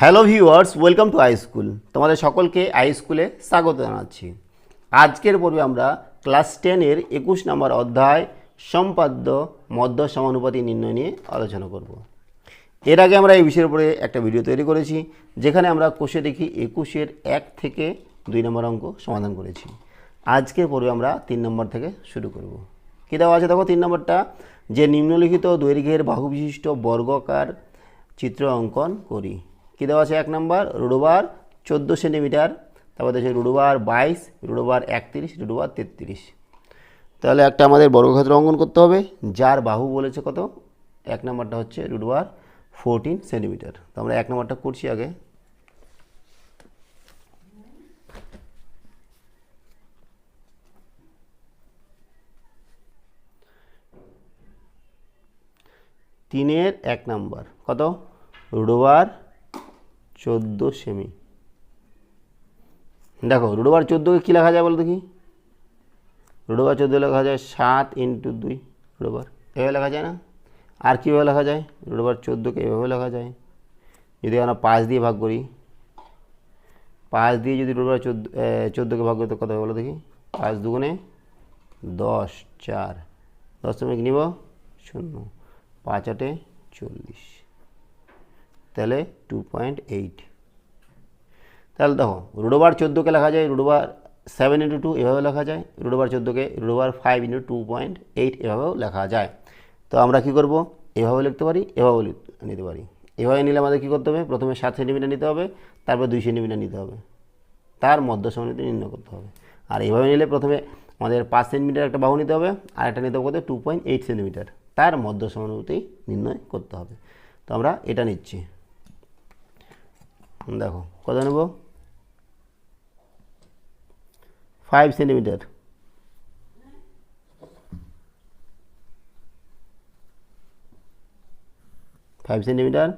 Hello viewers, welcome to I school. তোমাদের সকলকে I স্কুলে স্বাগত জানাচ্ছি। আজকের পর্বে আমরা ক্লাস টেনের একুশ নম্বর অধ্যায় সম্পাদ্য মধ্য সমানুপাতি নির্ণয় নিয়ে আলোচনা করব। এর আগে আমরা এই বিষয়ের উপরে একটা ভিডিও তৈরি করেছি, যেখানে আমরা কোষে দেখি একুশের এক থেকে দুই নম্বর অঙ্ক সমাধান করেছি। আজকের পর্বে আমরা তিন নম্বর থেকে শুরু করব। কী দেওয়া আছে দেখো তিন নম্বরটা? যে নিম্নলিখিত দৈর্ঘ্যের বাহু বিশিষ্ট বর্গকার চিত্র অঙ্কন করি। কী দেওয়া আছে এক নম্বর? রুডোবার চোদ্দ সেন্টিমিটার। তারপর আছে রুডোবার বাইশ, রুডোবার একত্রিশ, রুডোবার তেত্রিশ। তাহলে একটা আমাদের বর্গক্ষেত্র অঙ্কন করতে হবে। যার বাহু বলেছে কত? এক নম্বরটা হচ্ছে রুডোবার ফোরটিন সেন্টিমিটার। তো আমরা এক নম্বরটা করছি আগে। তিনের এক নাম্বার। কত? রুডোবার চোদ্দ সেমি দেখো রুডোবার চোদ্দোকে কী লেখা যায় বলো দেখি? রুডোবার চোদ্দ লেখা যায় সাত ইন্টু দুই রুডোবার এভাবে লেখা যায় না? আর কীভাবে লেখা যায়? রুডোবার চোদ্দোকে এভাবে লেখা যায়? যদি আমরা পাঁচ দিয়ে ভাগ করি, পাঁচ দিয়ে যদি রুডোবার চোদ্দ চোদ্দোকে ভাগ করি, তো কত হবে বলো দেখি? পাঁচ দুগুণে দশ, চার। দশ তুমি কি নিব শূন্য। পাঁচ আটে চল্লিশ। তাহলে টু পয়েন্ট এইট তাহলে দেখো রুডোবার চোদ্দোকে লেখা যায় রুডোবার সেভেন ইন্টু টু এভাবে লেখা যায় রুডোবার চোদ্দোকে রুডোবার five into two point eight এভাবেও লেখা যায়। তো আমরা কি করব? এভাবে লিখতে পারি, এভাবেও নিতে পারি। এভাবে নিলে আমাদের কী করতে হবে? প্রথমে সাত সেন্টিমিটার নিতে হবে, তারপর দুই সেন্টিমিটার নিতে হবে। তার মধ্য সমানুপাতি নির্ণয় করতে হবে। আর এভাবে নিলে প্রথমে আমাদের পাঁচ সেন্টিমিটার একটা বাহু নিতে হবে, আর একটা নিতে হবে টু পয়েন্ট এইট সেন্টিমিটার। তার মধ্য সমানুপাতি নির্ণয় করতে হবে। তো আমরা এটা নিচ্ছি। দেখো, কত নেব? ফাইভ সেন্টিমিটার ফাইভ সেন্টিমিটার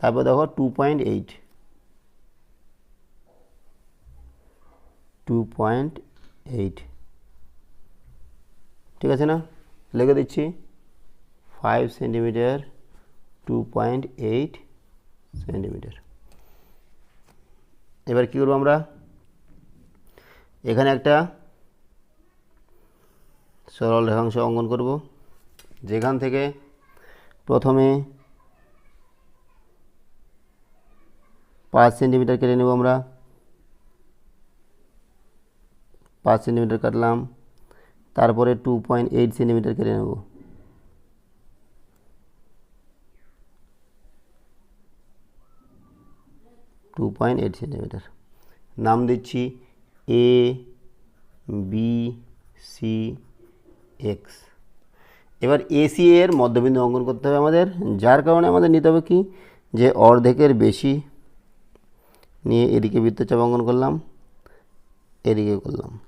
তারপর দেখো two point eight two point eight ঠিক আছে না? লিখে দিচ্ছি। Five centimetre two point eight centimetre এবার কী করব আমরা? এখানে একটা সরল রেখাংশ অঙ্কন করব। যেখান থেকে প্রথমে পাঁচ সেন্টিমিটার কেটে নেব আমরা। পাঁচ সেন্টিমিটার কাটলাম। তারপরে টু পয়েন্ট এইট সেন্টিমিটার কেটে নেব। টু পয়েন্ট এইট সেন্টিমিটার নাম দিচ্ছি এ বি সি এক্স এবার এসি এর মধ্যবিন্দু অঙ্কন করতে হবে আমাদের, যার কারণে আমাদের নিতে হবে কি? যে অর্ধেকের বেশি নিয়ে এদিকে বৃত্তচাপ অঙ্কন করলাম এদিকে করলাম।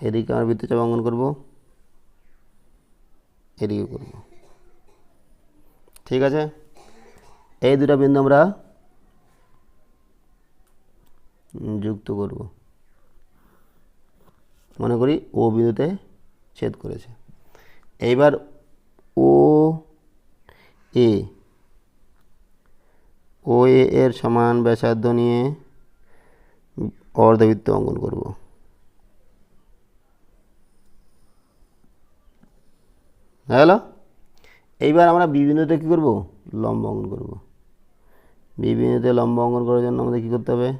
এদিকে আমরা বৃত্তচাপ অঙ্কন করব এদিকে করব। ঠিক আছে? এই দুটো বিন্দু আমরা যুক্ত করব। মনে করি ও বিন্দুতে ছেদ করেছে। এইবার ও, এ ও, এ এর সমান ব্যাসার্ধ নিয়ে অর্ধবৃত্ত অঙ্কন করব। হ্যালো এইবার আমরা বিবিন্দুতে কী করব? লম্ব অঙ্কন করব। বিবিন্দুতে লম্ব অঙ্কন করার জন্য আমাদের কী করতে হবে?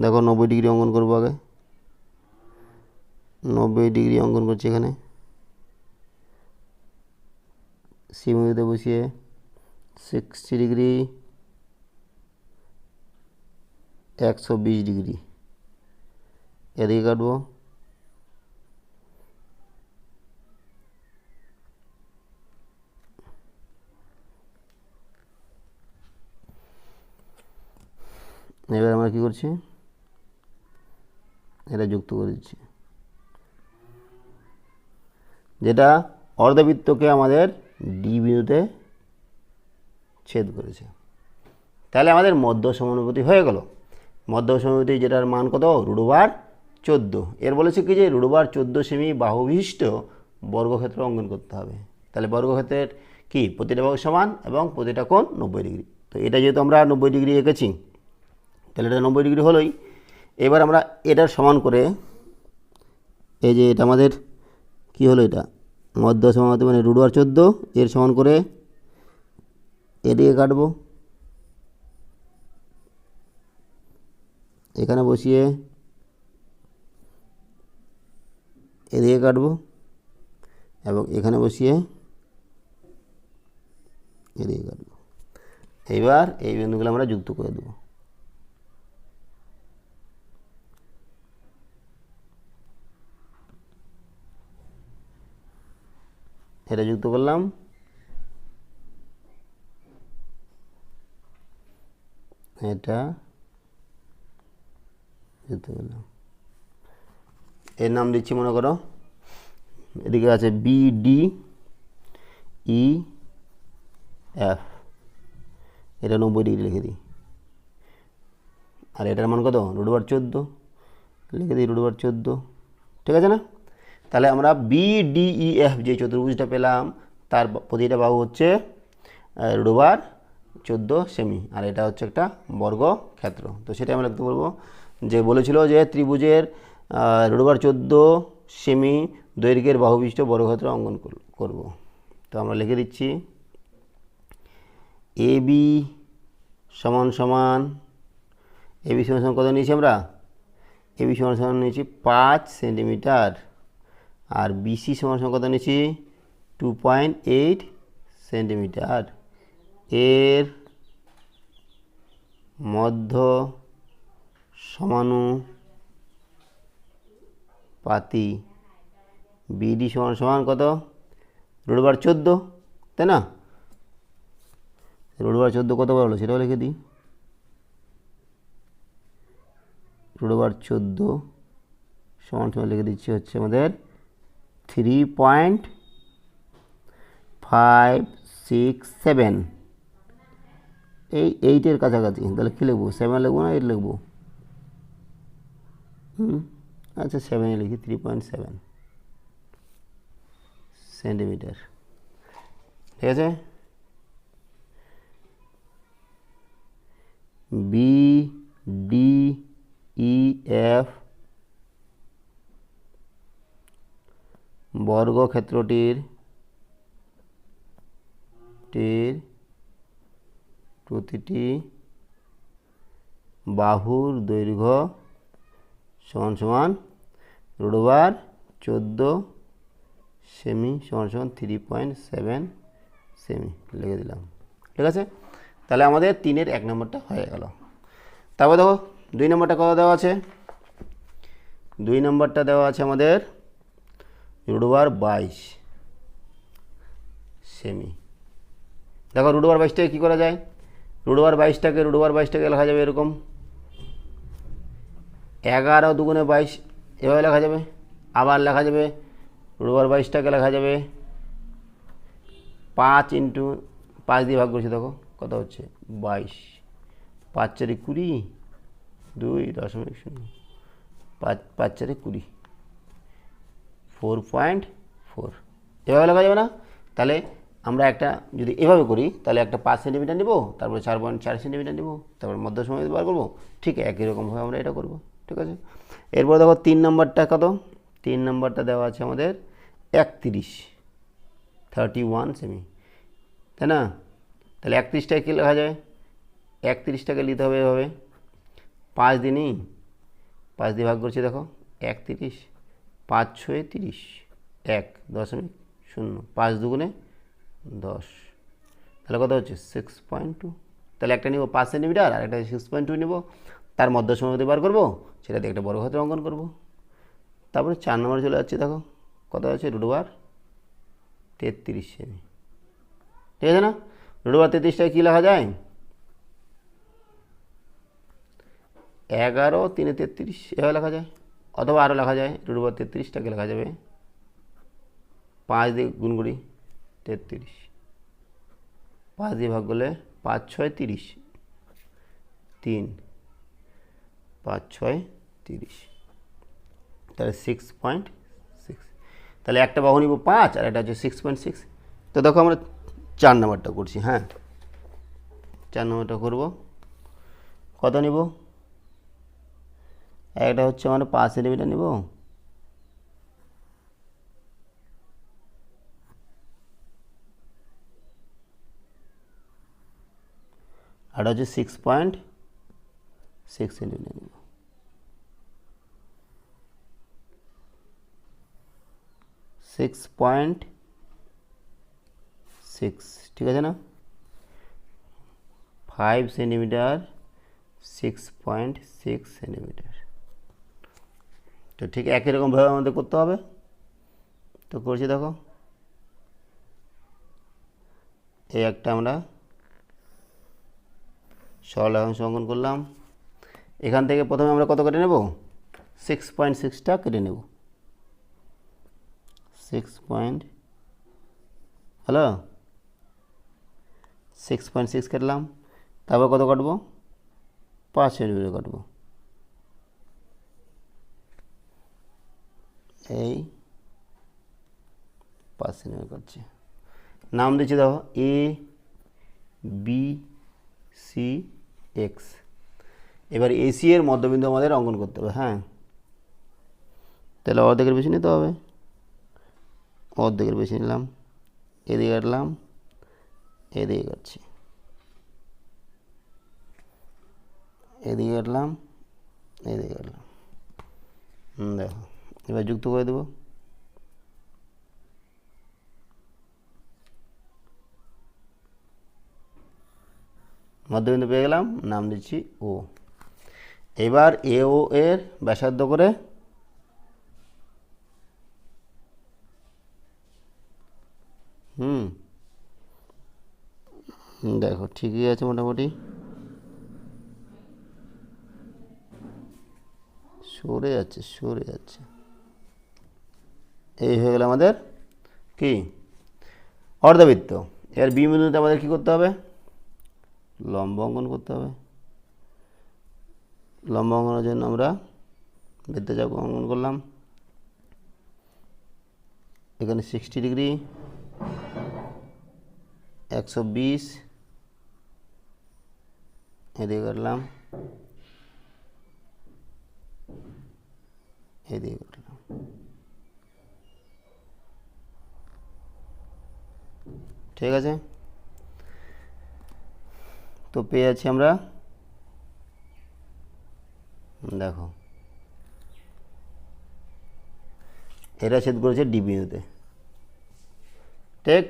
দেখো, নব্বই ডিগ্রি অঙ্কন করব আগে। নব্বই ডিগ্রি অঙ্কন করছি এখানে। সিমুলিতে বসিয়ে সিক্সটি ডিগ্রি, একশো বিশ ডিগ্রি। এদিকে কাটবো। এবার আমরা কী করছি? এটা যুক্ত করে দিচ্ছি। যেটা অর্ধবৃত্তকে আমাদের ডি বিন্দুতে ছেদ করেছে। তাহলে আমাদের মধ্য সমানুপাতি হয়ে গেল। মধ্য সমানুপাতি যেটার মান কত? রুডোবার চোদ্দ। এর বলেছে কি যে রুডোবার চোদ্দ সেমি বাহুবিশিষ্ট বর্গক্ষেত্র অঙ্কন করতে হবে। তাহলে বর্গক্ষেত্রের কি? প্রতিটা বাহু সমান এবং প্রতিটা কোণ নব্বই ডিগ্রি। তো এটা যেহেতু আমরা নব্বই ডিগ্রি এঁকেছি তাহলে এটা নব্বই ডিগ্রি হলোই। এবার আমরা এটার সমান করে, এই যে এটা আমাদের কি হলো এটা? মধ্য সমাপতি মানে রুট আর চোদ্দ, এর সমান করে এদিকে কাটবো। এখানে বসিয়ে এদিকে কাটবো এবং এখানে বসিয়ে এদিকে কাটবো। এইবার এই বিন্দুগুলো আমরা যুক্ত করে দেবো। এটা যুক্ত করলাম। এটা যুক্ত করলাম। এর নাম দিচ্ছি, মনে করো, এদিকে আছে বি ডি ই এফ এটা নব্বই ডিগ্রি লিখে দিই। আর এটার মান কত? রুটবার চোদ্দ। লিখে দিই রুটবার চোদ্দ। ঠিক আছে না? তাহলে আমরা বি ডি ই এফ যে চতুর্ভুজটা পেলাম, তার প্রতিটা বাহু হচ্ছে রুটবার চোদ্দ সেমি। আর এটা হচ্ছে একটা বর্গ ক্ষেত্র তো সেটা আমরা লিখতে বলব। যে বলেছিল যে ত্রিভুজের রুটবার চোদ্দ সেমি দৈর্ঘ্যের বাহুবিষ্ট বর্গক্ষেত্র অঙ্কন করব। তো আমরা লিখে দিচ্ছি এ বি সমান সমান এ বি সমান সমান কত নিয়েছি আমরা? এ বি সমান সমান নিয়েছি পাঁচ সেন্টিমিটার। আর বিসি সমান সমান কত নিয়েছি টু পয়েন্ট এইট সেন্টিমিটার এর মধ্য সমানুপাতি বিডি সমান সমান কত? রোডবার চোদ্দ, তাই না? রোডবার চোদ্দ কত বার হলো সেটাও লিখে দিই। রোডবার চোদ্দ সমান সমান লিখে দিচ্ছি হচ্ছে আমাদের three point five six seven এই এইটের কাছাকাছি, তাহলে কী লিখব? সেভেন লিখব না এইট লিখব? হুম আচ্ছা সেভেনে লিখি থ্রি পয়েন্ট সেভেন সেন্টিমিটার ঠিক আছে? বি ডি ই এফ বর্গক্ষেত্রটির, টির প্রতিটি বাহুর দৈর্ঘ্য সমান সমান রোডবার চোদ্দ সেমি সমান সমান থ্রি পয়েন্ট সেভেন সেমি। লিখে দিলাম। ঠিক আছে? তাহলে আমাদের তিনের এক নম্বরটা হয়ে গেল। তারপর দেখো, দুই নম্বরটা কত দেওয়া আছে? দুই নম্বরটা দেওয়া আছে আমাদের রুটবার বাইশ। সেমি। দেখো রুটবার বাইশটাকে কী করা যায়? রুটবার বাইশটাকে রুটবার বাইশটাকে লেখা যাবে এরকম। এগারো দুগুণে বাইশ, এভাবে লেখা যাবে। আবার লেখা যাবে রুটবার বাইশটাকে লেখা যাবে পাঁচ ইন্টু পাঁচ দিয়ে ভাগ করছি, দেখো কত হচ্ছে? বাইশ। পাঁচ চারি কুড়ি, দুই দশমিক শূন্য। পাঁচ পাঁচ চারি কুড়ি। ফোর পয়েন্ট ফোর এভাবে লেখা যাবে না? তাহলে আমরা একটা যদি এভাবে করি, তাহলে একটা পাঁচ সেন্টিমিটার নেব, তারপরে চার পয়েন্ট চার সেন্টিমিটার নেব, তারপর মধ্য সময় বার করব, ঠিক একই রকমভাবে আমরা এটা করব, ঠিক আছে? এরপর দেখো তিন নম্বরটা কত? তিন নম্বরটা দেওয়া আছে আমাদের একত্রিশ থার্টি ওয়ান সেমি তাই না? তাহলে একত্রিশটাকে কী লেখা যায় একত্রিশটাকে নিতে হবে এভাবে। পাঁচ দিনই, পাঁচ দিয়ে ভাগ করছি দেখো, একত্রিশ। পাঁচ ছয় তিরিশ, এক, দশমিক শূন্য, পাঁচ দুগুণে দশ। তাহলে কত হচ্ছে? সিক্স পয়েন্ট টু তাহলে একটা নিব পাঁচ সেন্টিমিটার আর একটা সিক্স পয়েন্ট টু নেব। তার মধ্য সময় বার করব, সেটা দিয়ে একটা বড় হাতের অঙ্কন করব। তারপরে চার নম্বর চলে যাচ্ছে, দেখো, কত আছে রুটবার তেত্রিশ সেমি। ঠিক আছে না? রুটবার তেত্রিশটায় কী লেখা যায়? এগারো তিনে তেত্রিশ, এভাবে লেখা যায়। অথবা আরও লেখা যায় রুট রুটবার তেত্রিশটাকে লেখা যাবে। পাঁচ দিয়ে গুণ করি, তেত্রিশ। পাঁচ দিয়ে ভাগ করলে পাঁচ ছয় তিরিশ। তিন, পাঁচ ছয় তিরিশ। তাহলে সিক্স পয়েন্ট সিক্স তাহলে একটা বাহু নিব পাঁচ, আর একটা হচ্ছে সিক্স পয়েন্ট সিক্স তো দেখো আমরা চার নম্বরটা করছি হ্যাঁ? চার নম্বরটা করব। কত নিব? একটা হচ্ছে মানে পাঁচ সেন্টিমিটার নিব। আর হচ্ছে সিক্স পয়েন্ট সিক্স সেন্টিমিটার নিব। সিক্স পয়েন্ট সিক্স ঠিক আছে না? Five centimetre six point six centimetre তো ঠিক একই রকমভাবে আমাদের করতে হবে। তো করছি দেখো। এই একটা আমরা সরল এখন অঙ্কন করলাম। এখান থেকে প্রথমে আমরা কত কেটে নেব? সিক্স পয়েন্ট সিক্সটা কেটে নেব। Six point hello? Six point six কাটলাম। তারপর কত কাটবো? পাঁচ সেন্টিমিটার কাটবো। এই পাঁচ সেন্টিমিটার কাটছে নাম দিচ্ছি দেখো এ বি সি এক্স এবার এসি এর মধ্যবিন্দু আমাদের অঙ্কন করতে হবে হ্যাঁ? তাহলে অর্ধেকের বেশি নিতে হবে। অর্ধেকের বেশি নিলাম, এদিকে কাটলাম, এদিকে কাটছি। এদিকে কাটলাম এদিকে কাটলাম। দেখো। এবার যুক্ত করে দেবো। মধ্যবিন্দু পেয়ে গেলাম, নাম দিচ্ছি ও। এবার এ ও এর ব্যাসার্ধ করে হুম, দেখো ঠিকই আছে মোটামুটি। সরে যাচ্ছে সরে যাচ্ছে। এই হয়ে গেল আমাদের কি? অর্ধবৃত্ত। এর বি আমাদের কী করতে হবে? লম্ব অঙ্কন করতে হবে। লম্ব অঙ্কনের জন্য আমরা বৃত্তচাপ অঙ্কন করলাম। এখানে সিক্সটি ডিগ্রি একশো বিশ, এদিকে কাটলাম এদিকে কাটলাম ঠিক আছে? তো পেয়ে যাচ্ছি আমরা। দেখো। এরা ছেদ করেছে ডি বিন্দুতে ঠিক?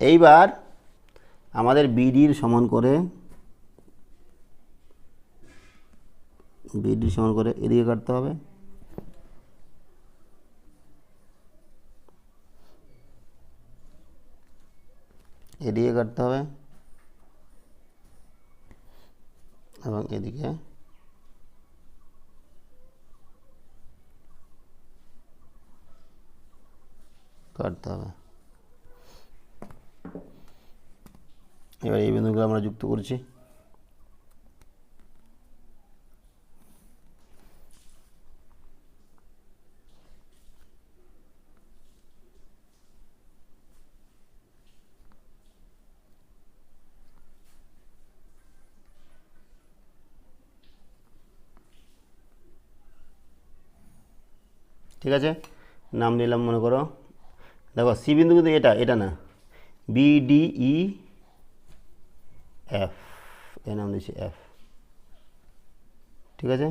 এইবার আমাদের বিডির সমান করে বিডির সমান করে এদিকে কাটতে হবে। এদিকে কাটতে হবে। এবং এদিকে কাটতে হবে। এবার এই বিন্দুগুলো আমরা যুক্ত করছি। ঠিক আছে? নাম নিলাম, মনে করো। দেখো, সি বিন্দু কিন্তু এটা এটা না। বি ডি ই এফ এর নাম দিচ্ছি এফ ঠিক আছে?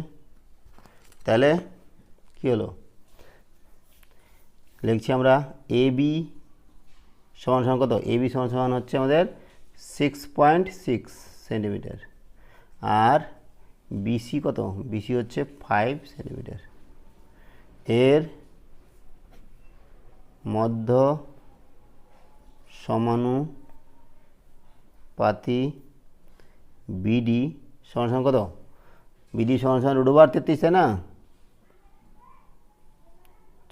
তাহলে কি হলো? লিখছি আমরা এ বি সমান সমান কত? এ বি সমান সমান হচ্ছে আমাদের সিক্স পয়েন্ট সিক্স সেন্টিমিটার আর বিসি কত? বিসি হচ্ছে ফাইভ সেন্টিমিটার এর মধ্য সমানুপাতি বিডি সমান কত? বিডি সমান সমান রুট ওভার তেত্রিশ, তাই না?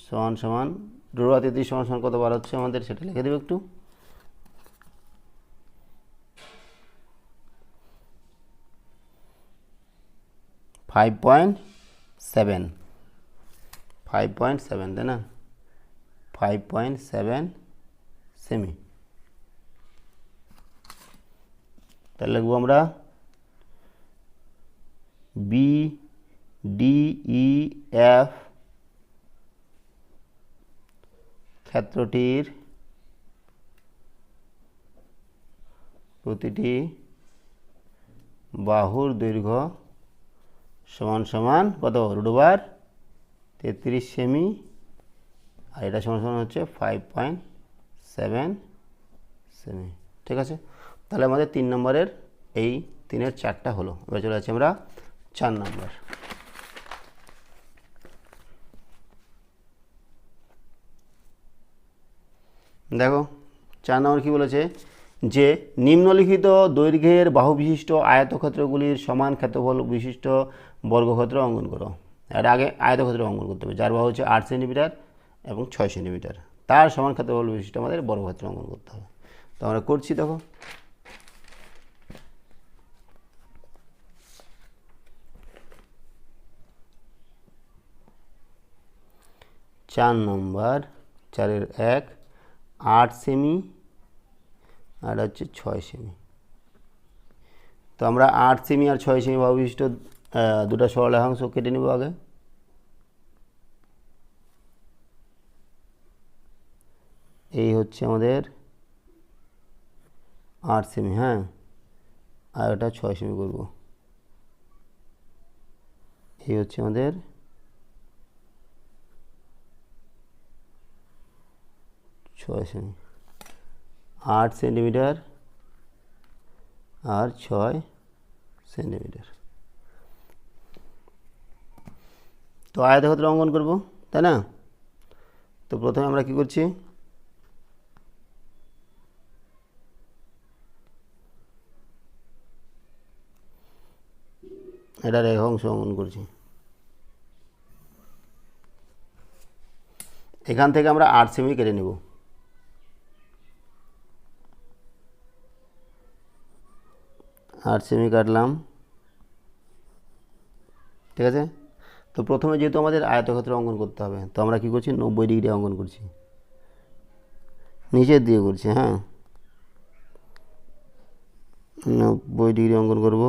সমান সমান রুট ওভার তেত্রিশ সমান সমান কত বার হচ্ছে আমাদের সেটা লিখে দেবো একটু। Five point seven five point seven তাই না ফাইভ পয়েন্ট সেভেন সেমি তাহলে লিখব আমরা বি ডি ই এফ ক্ষেত্রটির প্রতিটি বাহুর দৈর্ঘ্য সমান সমান কত? রুটবার তেত্রিশ সেমি আর এটা সমান সমান হচ্ছে ফাইভ পয়েন্ট সেভেন সেমি ঠিক আছে? তাহলে আমাদের তিন নম্বরের এই তিনের চারটা হলো। এবার চলে যাচ্ছি আমরা চার নম্বর। দেখো, চার নম্বর কী বলেছে? যে নিম্নলিখিত দৈর্ঘ্যের বাহু বিশিষ্ট আয়তক্ষেত্রগুলির সমান ক্ষেত্রফল বিশিষ্ট বর্গক্ষেত্র অঙ্কন করো। এর আগে আয়তক্ষেত্র অঙ্কন করতে হবে, যার বাহু হচ্ছে আট সেন্টিমিটার এবং ছয় সেন্টিমিটার। তার সমান ক্ষেত্রফল বিশিষ্ট আমাদের বর্গক্ষেত্র অঙ্কন করতে হবে। তো আমরা করছি দেখো। চার নম্বর, চারের এক, আট সেমি, আর হচ্ছে ছয় সেমি। তো আমরা আট সেমি আর ছয় সেমি বাহু বিশিষ্ট দুটো সরলরেখাংশ কেটে নেব আগে। এই হচ্ছে আমাদের আট সেমি হ্যাঁ? আর ওটা ছয় সেমি করব। এই হচ্ছে আমাদের ছয় সেমি আট সেন্টিমিটার আর ছয় সেন্টিমিটার তো আয়তক্ষেত্র অঙ্কন করব, তাই না? তো প্রথমে আমরা কি করছি? এটার এক অংশ অঙ্কন করছি। এখান থেকে আমরা আট সেমি কেটে নেব। আট সেমি কাটলাম। ঠিক আছে? তো প্রথমে যেহেতু আমাদের আয়তক্ষেত্র অঙ্কন করতে হবে, তো আমরা কি করছি? নব্বই ডিগ্রি অঙ্কন করছি। নিচের দিকে করছি হ্যাঁ? নব্বই ডিগ্রি অঙ্কন করব।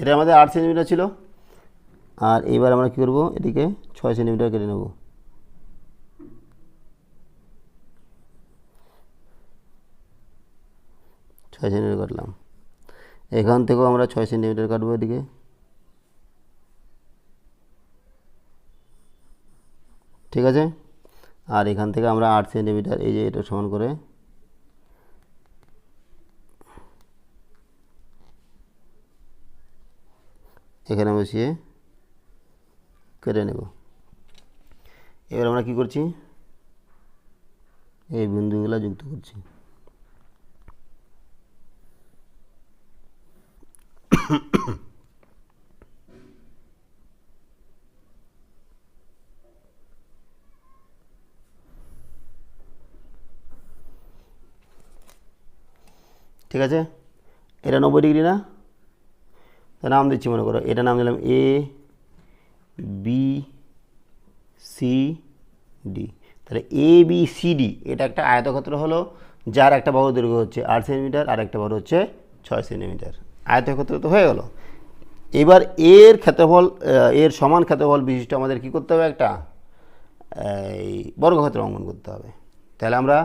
এটা আমাদের আট সেন্টিমিটার ছিল। আর এবার আমরা কী করব? এটিকে ছয় সেন্টিমিটার কেটে নেব। ছয় সেন্টিমিটার কাটলাম। এখান থেকেও আমরা ছয় সেন্টিমিটার কাটবো এদিকে। ঠিক আছে? আর এখান থেকে আমরা আট সেন্টিমিটার এই যে এটা সমান করে এখানে বসিয়ে কেটে নেব। এবার আমরা কি করছি? এই বিন্দুগুলো যুক্ত করছি। ঠিক আছে? এটা নব্বই ডিগ্রি না? নাম দিচ্ছি মনে করো। এটা নাম দিলাম এ বি সি ডি তাহলে এ বি সি ডি এটা একটা আয়তক্ষেত্র হলো, যার একটা বাহু দৈর্ঘ্য হচ্ছে আট সেন্টিমিটার, আর একটা বাহু হচ্ছে ছয় সেন্টিমিটার। আয়তক্ষেত্র তো হয়ে গেল। এবার এর ক্ষেত্রফল এর সমান ক্ষেত্রফল বিশিষ্ট আমাদের কি করতে হবে একটা? এই বর্গক্ষেত্র অঙ্কন করতে হবে। তাহলে আমরা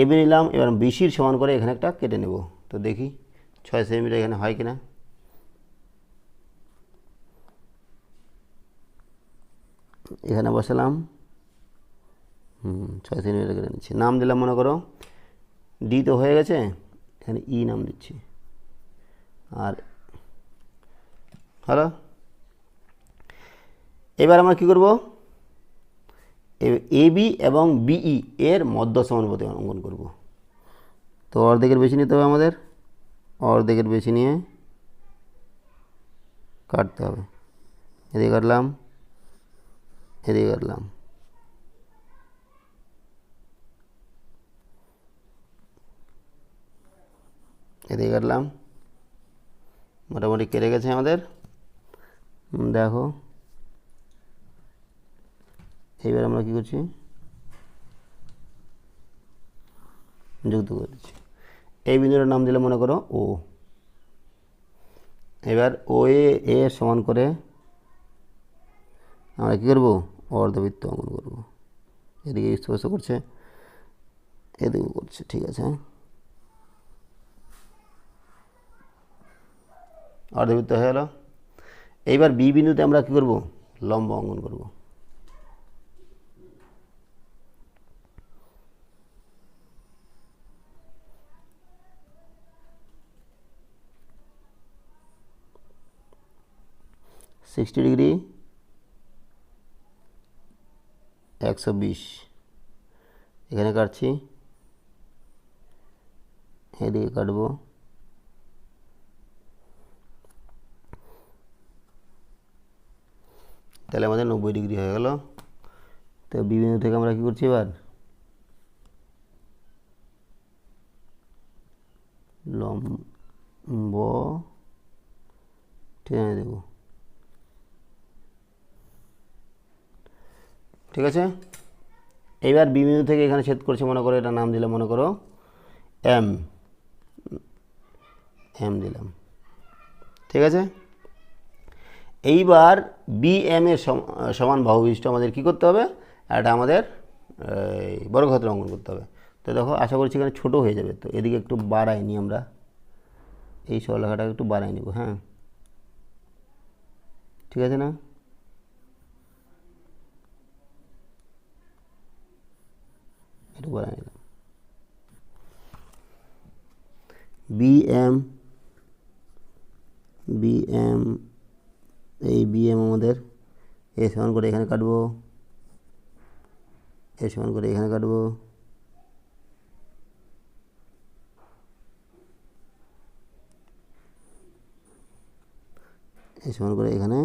এবি নিলাম, এবার বিসির সমান করে এখানে একটা কেটে নেব। তো দেখি, ছয় সেন্টিমিটার এখানে হয় কিনা। এখানে বসালাম। হুম, ছয় সেন্টিমিটার কেটে নিচ্ছি। নাম দিলাম মনে করো। ডি তো হয়ে গেছে। এখানে ই নাম দিচ্ছি। আর হ্যালো এবার আমরা কী করব? এ বি এবং বিই এর মধ্য সমানুপাতি অঙ্কন করব। তো অর্ধেকের বেশি নিতে হবে আমাদের। অর্ধেকের বেশি নিয়ে কাটতে হবে। এদিকে কাটলাম। এদিকে কাটলাম এদিকে কাটলাম মোটামুটি কেটে গেছে আমাদের। দেখো। এইবার আমরা কি করছি? যুক্ত করে দিচ্ছি। এই বিন্দুটার নাম দিলে মনে করো ও। এবার ও এ সমান করে আমরা কী করব? অর্ধবৃত্ত অঙ্কন করব। এদিকে স্পর্শ করছে, এদিকে করছে, ঠিক আছে। অর্ধবৃত্ত হয়ে গেল। এইবার বি বিন্দুতে আমরা কী করব? লম্ব অঙ্কন করব। সিক্সটি ডিগ্রি একশো বিশ। এখানে কাটছি। এদিকে কাটবো। তাহলে আমাদের নব্বই ডিগ্রি হয়ে গেল। তো বিভিন্ন থেকে আমরা কী করছি এবার? লম্ব। টেনে দেবো ঠিক আছে? এইবার বিবিন্দু থেকে এখানে ছেদ করছে, মনে করো এটা নাম দিলে মনে করো এম এম দিলাম। ঠিক আছে? এইবার বি এম এর সমান বাহু বিশিষ্ট আমাদের কী করতে হবে? এটা আমাদের বর্গক্ষেত্র অঙ্কন করতে হবে। তো দেখো, আশা করছি এখানে ছোটো হয়ে যাবে তো। এদিকে একটু বাড়াই নি আমরা। এই সরলেখাটা একটু বাড়াই নেব হ্যাঁ। ঠিক আছে না? একটু বাড়াই নিলাম বি এম বি এম এই বি এম আমাদের। এ সমান করে এখানে কাটবো। এ সমান করে এখানে কাটবো। এ সমান করে এখানে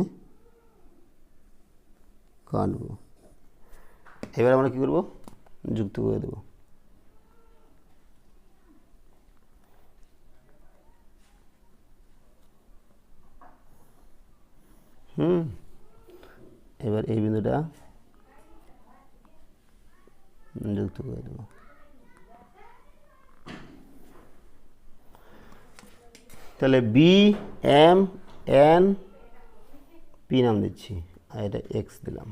কাটবো। এবার আমরা কী করব? যুক্ত করে দেবো। হুম, এবার এই বিন্দুটা যুক্ত করে দেবো। তাহলে বি এম এন পি নাম দিচ্ছি, আর এটা এক্স দিলাম।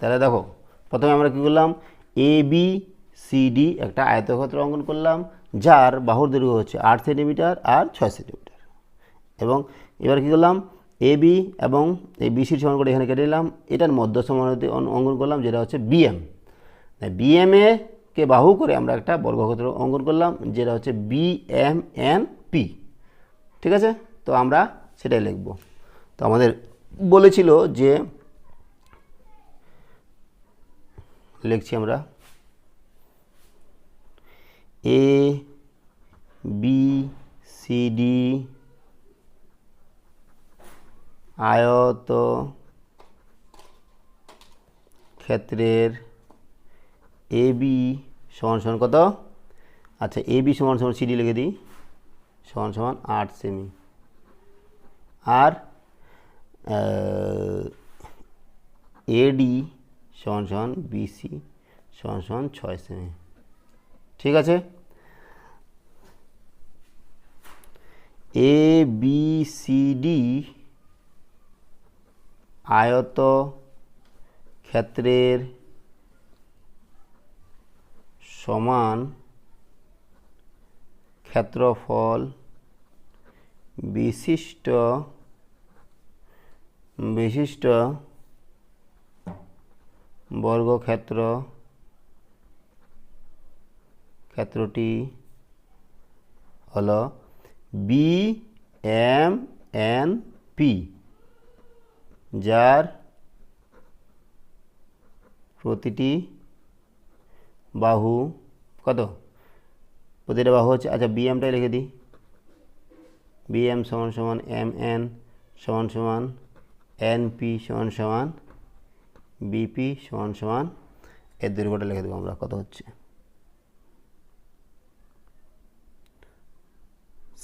তাহলে দেখো, প্রথমে আমরা কী করলাম? এ বি সি ডি একটা আয়তক্ষেত্র অঙ্কন করলাম, যার বাহুর দৈর্ঘ্য হচ্ছে আট সেন্টিমিটার আর ছয় সেন্টিমিটার। এবং এবার কী করলাম? এ বি এবং এই বিসির সমান করে এখানে কেটে নিলাম। এটার মধ্য সমানুতি অঙ্কন করলাম, যেটা হচ্ছে বিএম বিএমএ কে বাহু করে আমরা একটা বর্গক্ষেত্র অঙ্কন করলাম, যেটা হচ্ছে বি এম এন পি ঠিক আছে? তো আমরা সেটাই লিখব। তো আমাদের বলেছিল যে লিখছি আমরা। এ বি সি ডি আয়ত ক্ষেত্রের এ বি সমান সমান কত? আচ্ছা এ বি সমান সমান সিডি লিখে দিই। সমান সমান আট সেমি আর এডি সমান সমান বিসি সমান সমান ছয় সেমি ঠিক আছে? এ বি সি ডি আয়ত ক্ষেত্রের সমান ক্ষেত্রফল বিশিষ্ট বিশিষ্ট বর্গক্ষেত্র, ক্ষেত্রটি হলো বি এম এন পি যার প্রতিটি বাহু কত? প্রতিটা বাহু হচ্ছে আচ্ছা বিএমটাই লিখে দিই। বিএম সমান সমান এম এন সমান সমান এন পি সমান সমান বিপি সমান সমান এর দৈর্ঘ্যটা লিখে দেবো আমরা, কত হচ্ছে?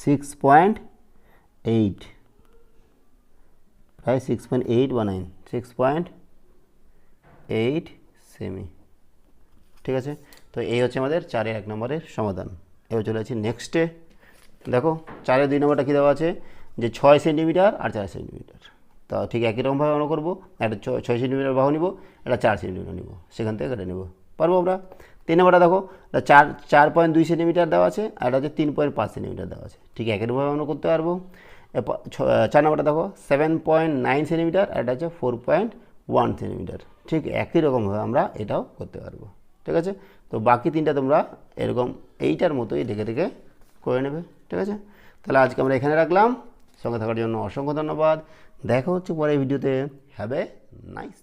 সিক্স পয়েন্ট এইট প্রায় সিক্স পয়েন্ট এইট বা নাইন সিক্স পয়েন্ট এইট সেমি ঠিক আছে? তো এই হচ্ছে আমাদের চারের এক নম্বরের সমাধান। এবার চলে যাচ্ছি নেক্সটে দেখো, চারের দুই নম্বরটা কী দেওয়া আছে? যে ছয় সেন্টিমিটার আর চার সেন্টিমিটার তা ঠিক একই রকমভাবে আমরা করব। একটা ছয় সেন্টিমিটার বাহু নিব, একটা চার সেন্টিমিটার নিব। সেখান থেকে কেটে নেব। পারব আমরা? তিন নম্বরটা দেখো চার চার পয়েন্ট দুই সেন্টিমিটার দেওয়া আছে, আর হচ্ছে তিন পয়েন্ট পাঁচ সেন্টিমিটার দেওয়া আছে। ঠিক একই রকমভাবে আমরা করতে পারব। চার নম্বরটা দেখো সেভেন পয়েন্ট নাইন সেন্টিমিটার আর এটা হচ্ছে ফোর পয়েন্ট ওয়ান সেন্টিমিটার ঠিক একই রকমভাবে আমরা এটাও করতে পারব। ঠিক আছে? তো বাকি তিনটা তোমরা এরকম এইটার মতোই দেখে দেখে করে নেবে। ঠিক আছে? তাহলে আজকে আমরা এখানে রাখলাম। সঙ্গে থাকার জন্য অসংখ্য ধন্যবাদ। দেখা হচ্ছে পরের ভিডিওতে। Have a nice